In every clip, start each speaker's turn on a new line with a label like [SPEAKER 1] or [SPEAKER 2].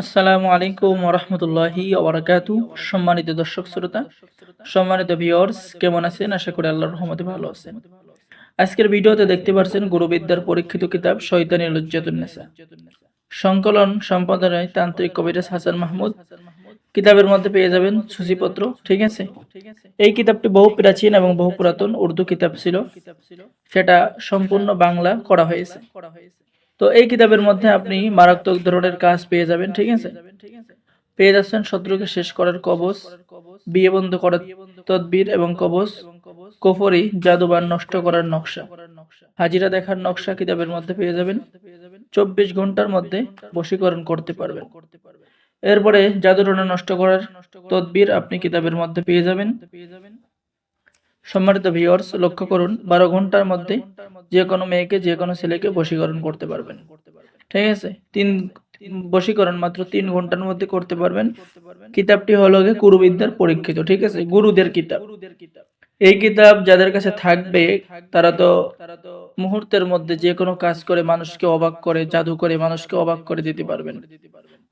[SPEAKER 1] আসসালামু আলাইকুম রহমতুল্লাহি ওবরাকাতু। সম্মানিত দর্শক শ্রোতা, সম্মানিত ভিউয়ার্স কেমন আছেন? আশা করি আল্লাহর রহমতে ভালো আছেন। আজকের ভিডিওতে দেখতে পাচ্ছেন গুরুবিদ্যার পরীক্ষিত কিতাব শৈতানি লজ্জাতুন্নেসা সংকলন সম্পাদনায় তান্ত্রিক কবিরাজ হাসান মাহমুদ। কিতাবের মধ্যে পেয়ে যাবেন সূচিপত্র, ঠিক আছে? এই কিতাবটি বহু প্রাচীন এবং বহু পুরাতন উর্দু কিতাব ছিল। সেটা সম্পূর্ণ বাংলা করা হয়েছে। তো এই কিতাবের মধ্যে আপনি মারাত্মক ধরনের কাজ পেয়ে যাবেন, ঠিক আছে? পেয়ে যাচ্ছেন শত্রুকে শেষ করার কবচ, বিয়ে বন্ধ করার তদবির এবং কবচ, কফরি জাদুবান নষ্ট করার নকশা। হাজিরা দেখার নকশা কিতাবের মধ্যে পেয়ে যাবেন। চব্বিশ ঘণ্টার মধ্যে বশীকরণ করতে পারবেন। এরপরে জাদুটনা নষ্ট করার তদবির আপনি কিতাবের মধ্যে পেয়ে যাবেন। সম্মানিত ভিওর্স লক্ষ্য করুন, বারো ঘণ্টার মধ্যে যে কোনো মেয়েকে, যে কোনো ছেলেকে বশীকরণ করতে পারবেন। ঠিক আছে? তিন বশীকরণ মাত্র তিন ঘণ্টার মধ্যে করতে পারবেন। কিতাবটি হলো গুরুবিদ্যার পরীক্ষিত, ঠিক আছে? গুরুদের কিতাব। এই কিতাব যাদের কাছে থাকবে তারা তো তারা তো মুহূর্তের মধ্যে যে কোনো কাজ করে মানুষকে অবাক করে, জাদু করে মানুষকে অবাক করে দিতে পারবেন।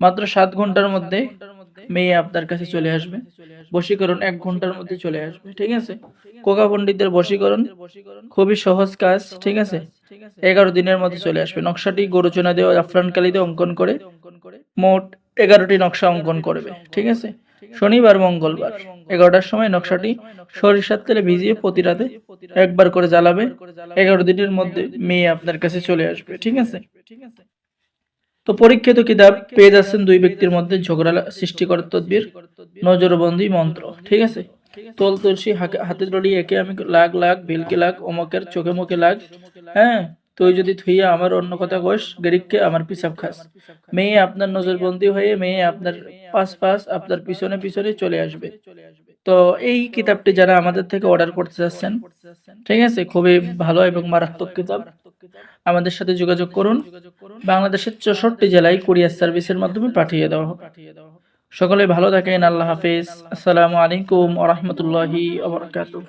[SPEAKER 1] মাত্র সাত ঘণ্টার মধ্যে মেয়ে আপনার কাছে চলে আসবে। বশীকরণ এক ঘণ্টার মধ্যে চলে আসবে, ঠিক আছে? কোকা পণ্ডিতদের বশীকরণ খুবই সহজ কাজ, ঠিক আছে? এগারো দিনের মধ্যে চলে আসবে। নকশাটি গরুচনা দিয়ে আফরান কালিতে অঙ্কন করে মোট এগারোটি নকশা অঙ্কন করবে, ঠিক আছে? শনিবার, মঙ্গলবার, এগারোটার সময় নকশাটি সরিষার তেলে ভিজিয়ে প্রতি রাতে একবার করে জ্বালাবে। এগারো দিনের মধ্যে মেয়ে আপনার কাছে চলে আসবে ঠিক আছে ঠিক আছে? তো পরীক্ষিত কিতাব পেয়ে যাচ্ছেন দুই ব্যক্তির মধ্যে ঝগড়া সৃষ্টি করার তদবির, নজরবন্দি মন্ত্র, ঠিক আছে? তোল তুলসী হাতে ধরি একে আমি লাগ লাগ, ভিলকে লাগ, অমকের চোখে মুখে লাগ হ্যাঁ? তুই যদি থুইয়া আমার অন্য কথা কস গেরিককে আমার পিছাব খাস। মেয়ে আপনার নজরবন্দি হয়ে মেয়ে আপনার পাশ পাশ, আপনার পিছনে পিছনে চলে আসবে। তো এই কিতাবটি যারা আমাদের থেকে অর্ডার করতে চাচ্ছেন ঠিক আছে? খুবই ভালো এবং মারাত্মক কিতাব। আমাদের সাথে যোগাযোগ করুন। বাংলাদেশের চৌষট্টি জেলায় কুরিয়ার সার্ভিসের মাধ্যমে পাঠিয়ে দেওয়া হবে সকলে ভালো থাকেন, আল্লাহ হাফেজ। আসসালামু আলাইকুম ওরহমতুল্লাহি আবরকাতুহ